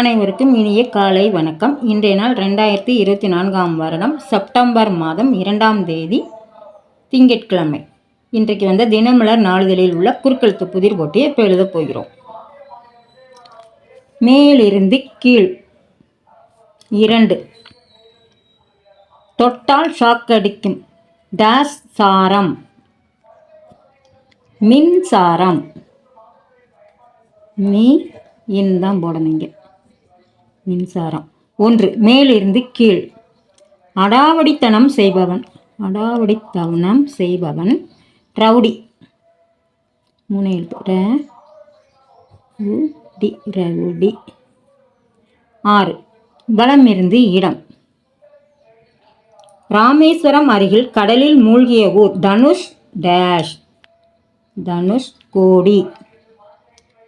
அனைவருக்கும் இனிய காலை வணக்கம். இன்றைய நாள் ரெண்டாயிரத்தி இருபத்தி நான்காம் வருடம் செப்டம்பர் மாதம் இரண்டாம் தேதி திங்கட்கிழமை. இன்றைக்கு வந்த தினமலர் நாளிதழில் உள்ள குறுக்கெழுத்து புதிர் போட்டியை இப்போ எழுதப் போகிறோம். மேலிருந்து கீழ் இரண்டு. தொட்டால் ஷாக்கடிக்கும் டேஸ் சாரம். மின்சாரம். மீ இன்னு தான் போடணுங்க மின்சாரம். ஒன்று மேலிருந்து கீழ். அடாவடித்தனம் செய்பவன். அடாவடித்தனம் செய்பவன். ரவுடி. முனையில் ர டி ரவுடி. ஆறு வலமிருந்து இடம். ராமேஸ்வரம் அருகில் கடலில் மூழ்கிய ஊர் தனுஷ் டேஷ். தனுஷ் கோடி.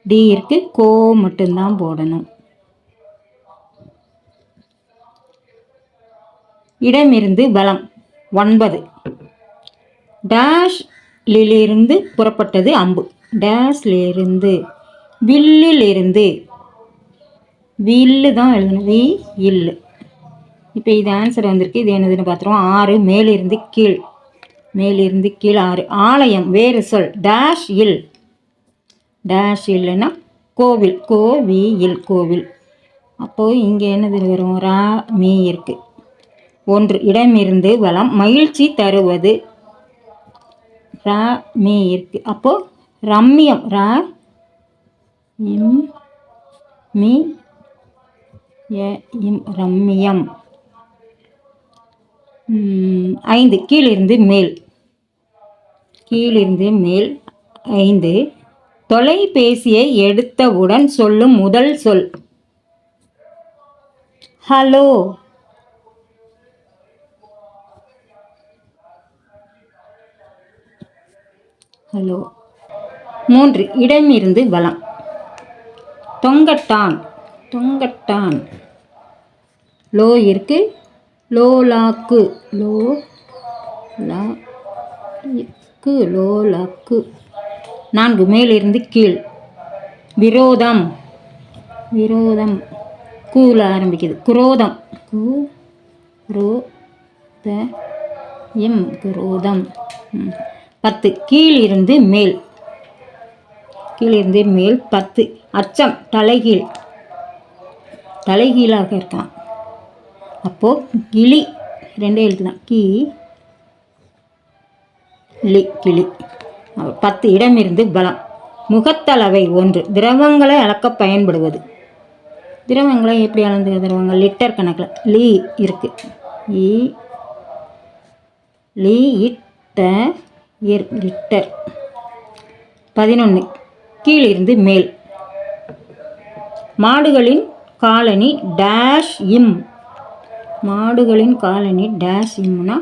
டி இருக்கு கோ மட்டும்தான் போடணும். இடமிருந்து பலம் ஒன்பது. டேஷ்லிருந்து புறப்பட்டது அம்பு. டேஷ்லிருந்து வில்லிலிருந்து. வில்லு தான் எழுதுனது. இல்லு. இப்போ இது ஆன்சர் வந்திருக்கு. இது என்னதுன்னு பார்த்துருவோம் ஆறு மேலிருந்து கீழ். மேலிருந்து கீழ் ஆறு. ஆலயம் வேறு சொல். டேஷ் இல் டேஷ் இல்லைன்னா கோவில். கோவி இல் கோவில். அப்போது இங்கே என்னது வரும்? ரா மீ இருக்குது ஒன்று. இடமிருந்து வளம் மகிழ்ச்சி தருவது. ரா மீ இருக்கு. அப்போ ரம்மியம். ரா இம் மீ இம் ரம்மியம். ஐந்து. கீழிருந்து மேல். கீழிருந்து மேல். ஐந்து. தொலைபேசியை எடுத்தவுடன் சொல்லும் முதல் சொல். ஹலோ. ஹலோ. மூன்று இடமிருந்து வலம் தொங்கட்டான் தொங்கட்டான். லோ இருக்கு லோ லாக்கு லோ லா இக்கு லோலாக்கு. நான்கு மேலிருந்து கீழ். விரோதம் விரோதம். கூல ஆரம்பிக்குது. குரோதம் கு ரோ த எம் குரோதம். ம். பத்து. கீழிருந்து மேல். கீழிருந்து மேல் பத்து. அச்சம் தலைகீழ். தலைகீழாக இருக்கான். அப்போது கிளி. ரெண்டே எழுத்து தான் கீ லி கிளி. பத்து. இடமிருந்து பலம். முகத்தளவை ஒன்று. திரவங்களை அளக்க பயன்படுவது. திரவங்களை எப்படி அளந்து திரவங்கள் லிட்டர் கணக்கில். லீ இருக்குது ஈ லீ இட்ட ஏர் லிட்டர். பதினொன்று கீழிருந்து மேல். மாடுகளின் காலனி டேஷ் இம். மாடுகளின் காலனி டேஷ் இம்னா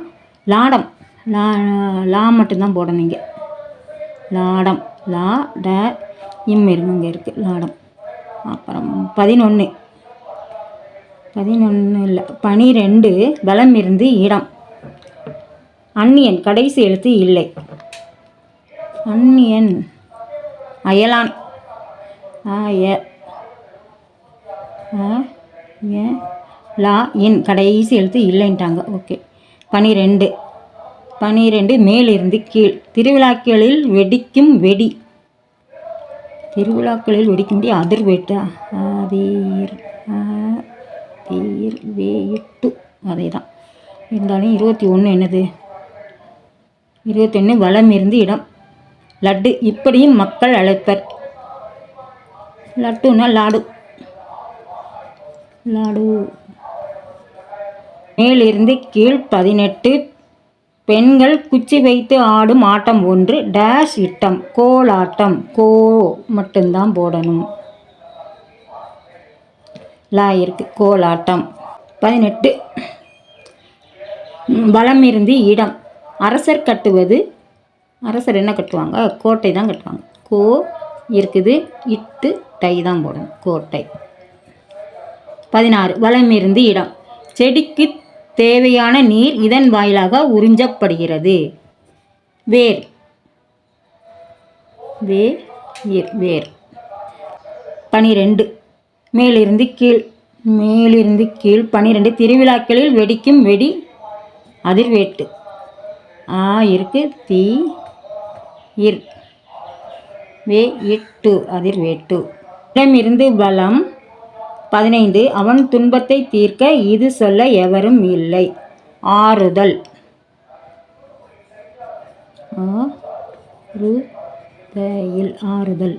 லாடம். லா லா மட்டும்தான் போடணும் இங்கே. லாடம். லா ட இம் இருங்க இங்கே இருக்குது லாடம். அப்புறம் பதினொன்று பதினொன்று இல்லை பனிரெண்டு பலம் இருந்து இடம். அன்னியன் கடைசி எழுத்து இல்லை. அன்னியன் அயலான். ஆ எ லா இன் கடைசி எழுத்து இல்லைன்ட்டாங்க. ஓகே. பனிரெண்டு. பனிரெண்டு மேலிருந்து கீழ். திருவிழாக்களில் வெடிக்கும் வெடி. திருவிழாக்களில் வெடிக்கும் வெடி. அதிர்வேட்டா. அதீர் அதீர் வேட்டு அதே தான் இருந்தாலும் இருபத்தி ஒன்று என்னது? இருபத்தொன்று வளம் இருந்து இடம். லட்டு இப்படியும் மக்கள் அழைப்பர். லட்டுன்னா லாடு. லாடு. மேலிருந்து கீழ் பதினெட்டு பெண்கள் குச்சி வைத்து ஆடும் ஆட்டம் ஒன்று டேஷ் இட்டம் கோலாட்டம் கோ மட்டும்தான் போடணும். லா இருக்கு கோலாட்டம். பதினெட்டு. பலம் இருந்து இடம். அரசர் கட்டுவது அரசர் என்ன கட்டுவாங்க? கோட்டை தான் கட்டுவாங்க. கோ இருக்குது இட்டு டை தான் போடணும். கோட்டை. பதினாறு வளமிருந்து இருந்து இடம். செடிக்கு தேவையான நீர் இதன் வாயிலாக உறிஞ்சப்படுகிறது. வேர். வேர் வேர். பனிரெண்டு மேலிருந்து கீழ் மேலிருந்து கீழ் பனிரெண்டு திருவிழாக்களில் வெடிக்கும் வெடி அதிர்வேட்டு. ஆ இருக்குது தீ இர் வே எட்டு அதிர்வேட்டு இடமிருந்து பலம் பதினைந்து அவன் துன்பத்தை தீர்க்க இது சொல்ல எவரும் இல்லை. ஆறுதல். ஆறுதல்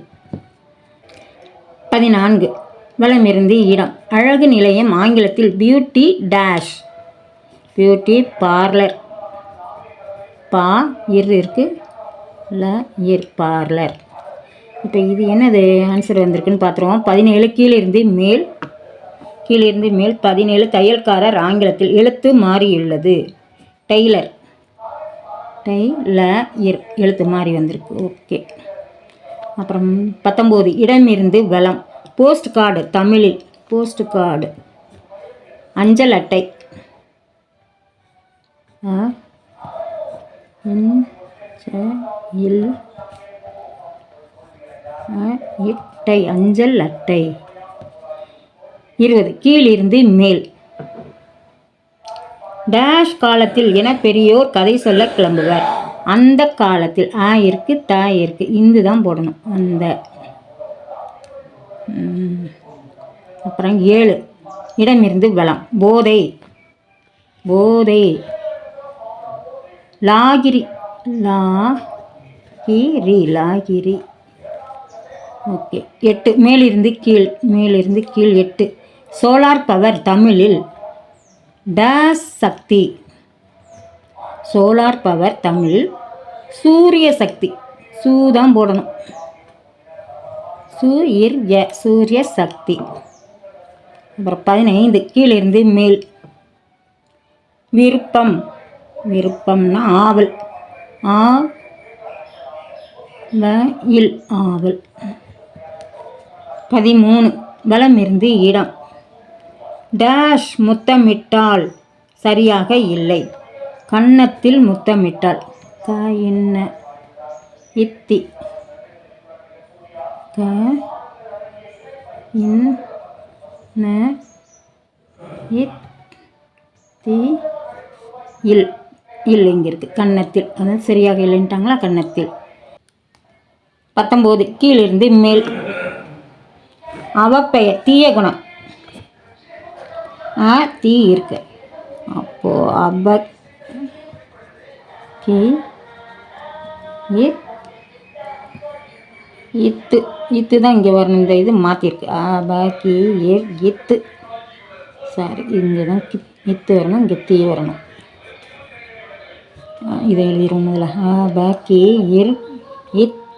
பதினான்கு வளமிருந்து இடம். அழகு நிலையம் ஆங்கிலத்தில் பியூட்டி டேஷ் பியூட்டி பார்லர் பா இரு இருக்கு. ல இயர் பார்லர் இப்போ இது என்னது? ஆன்சர் வந்திருக்குன்னு பார்த்துருவோம் பதினேழு கீழிருந்து மேல் கீழிருந்து மேல் பதினேழு தையல்காரர் ஆங்கிலத்தில் எழுத்து மாறியுள்ளது டெய்லர் டை ல இர் எழுத்து மாறி வந்திருக்கு. ஓகே அப்புறம் பத்தொம்போது இடமிருந்து வளம் போஸ்ட் கார்டு தமிழில். போஸ்ட் கார்டு அஞ்சல் அட்டை. அஞ்சல் இல், இட்டை அஞ்சல் அட்டை. இருபது. கீழிருந்து மேல். டேஷ் காலத்தில் என பெரியோர் கதை சொல்ல கிளம்புவர். அந்த காலத்தில் ஆ இருக்கு தா இருக்கு. இந்து தான் போடணும். அந்த. அப்புறம் ஏழு. இடமிருந்து வளம் போதை. போதை. லாகிரி. லா கிரி லாகிரி ஓகே எட்டு மேலிருந்து கீழ் மேலிருந்து கீழ் எட்டு. சோலார் பவர் தமிழில் டேஸ் சக்தி. சோலார் பவர் தமிழ் சூரிய சக்தி. சூ தான் போடணும். சூரிய சூரிய சக்தி. அப்புறம் பதினைந்து கீழிருந்து மேல். விருப்பம். விருப்பம்னா ஆவல். ஆ வ இல் ஆவல். பதிமூணு. வலமிருந்து இடம். டேஷ் முத்தமிட்டால் சரியாக இல்லை. கன்னத்தில் முத்தமிட்டால். க என்ன? இத்தி. க இன் இத்தி. இல். இல்லைங்கிறது இங்கே இருக்குது கன்னத்தில். அதாவது சரியாக இல்லைன்ட்டாங்களா? கன்னத்தில். பத்தொம்போது கீழிருந்து மேல். அவப்பெயர் தீய குணம். ஆ தீ இருக்கு. அப்போ அப கி இத் இத்து. இத்து தான் இங்கே வரணும். இந்த இது மாற்றிருக்கு அப கி இர் இத்து. சாரி இங்கே தான் கித் இத்து வரணும். இங்கே தீ வரணும். இதை எழுதிடுவோம் முதல்ல. அப கி இர்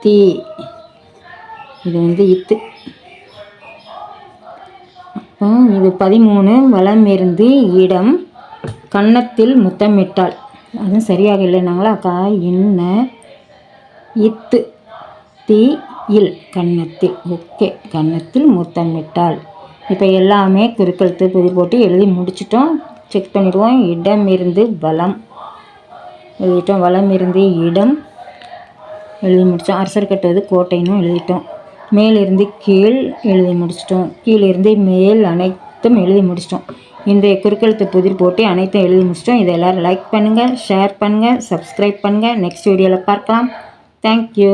தி இது வந்து இத்து. அப்போ இது பதிமூணு வளம் இருந்து இடம். கன்னத்தில் முத்தமிட்டாள். அதுவும் சரியாக இல்லைனாங்களா? கா இன்ன இத்து. தி இல். கன்னத்தில். ஓகே. கன்னத்தில் முத்தமிட்டாள். இப்போ எல்லாமே குறுக்கெழுத்து புதி போட்டு எழுதி முடிச்சிட்டோம். செக் பண்ணிடுவோம். இடமிருந்து வளம். எழுதிட்டோம். வளம் இருந்து இடம். எழுதி முடித்தோம் அரசர் கட்டுவது கோட்டைன்னு எழுதிட்டோம். மேலிருந்து கீழ் எழுதி முடிச்சிட்டோம். கீழிருந்து மேல் அனைத்தும் எழுதி முடிச்சிட்டோம். இன்றைய குறுக்கெழுத்து புதிர் போட்டி அனைத்தும் எழுதி முடிச்சிட்டோம். இதை எல்லோரும் லைக் பண்ணுங்கள் ஷேர் பண்ணுங்கள் சப்ஸ்கிரைப் பண்ணுங்கள் நெக்ஸ்ட் வீடியோவில் பார்க்கலாம். தேங்க்யூ